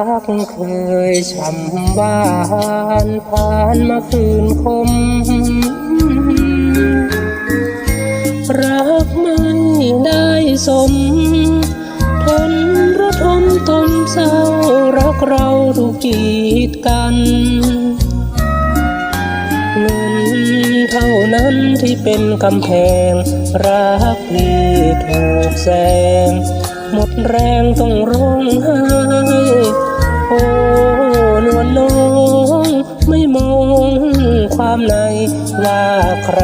รักเคยช้ำหวานผ่านมาคืนคม รักไม่ได้สม ทนระทมทนเศร้ารักเราถูกกีดกันเงินเท่านั้นที่เป็นกำแพง รักพี่ถูกแซงหมดแรงต้องร้องไห้ โอ้นวลน้องไม่มองความในว่าใคร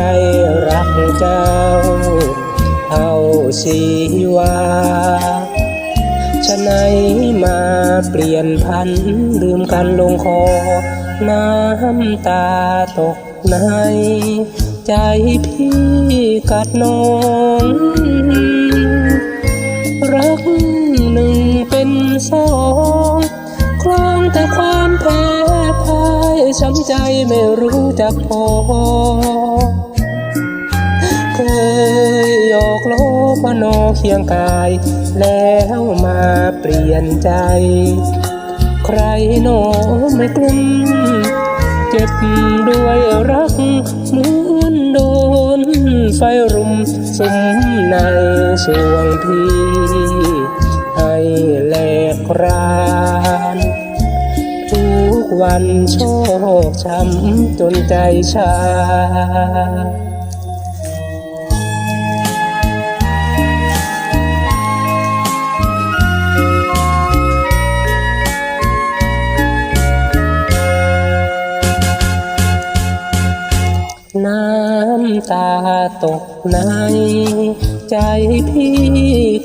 รักเจ้าเอาชีวาฉะไหนมาเปลี่ยนพันลืมกันลงคอ น้ำตาตกใน ใจพี่กัดน้อง รักหนึ่งเป็นสอง ช้ำใจไม่รู้จักพอ เคยหยอกล้อพนอเคียงกาย แล้วมาเปลี่ยนใจ ใครหนอไม่กลุ้มเจ็บด้วยรักเหมือนโดน ไฟรุมสุมในสวงพี่ให้แหลกราันโชคช้ำจนใจชาน้ำตาตกใน ใจพี่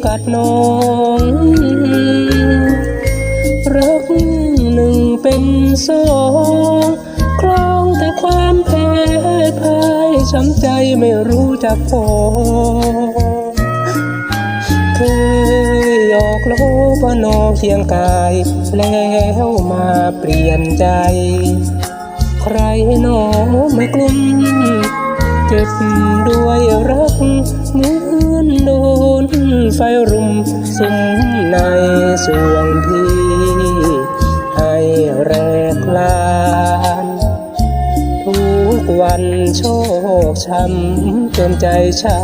กัดน้องรัก หนึ่งเป็นสองครองแต่ความแพ้พ่ายช้ำใจไม่รู้จักพอเคยหยอกล้อว่านอเคียงกาย แล้วมาเปลี่ยนใจ ใครหนอไม่กลุ้มเจ็บด้วยรักเหมือนโดนไฟรุมสุมในสวงพี่ให้ แรกลาน ทุกวันโชคช้ำจนใจชา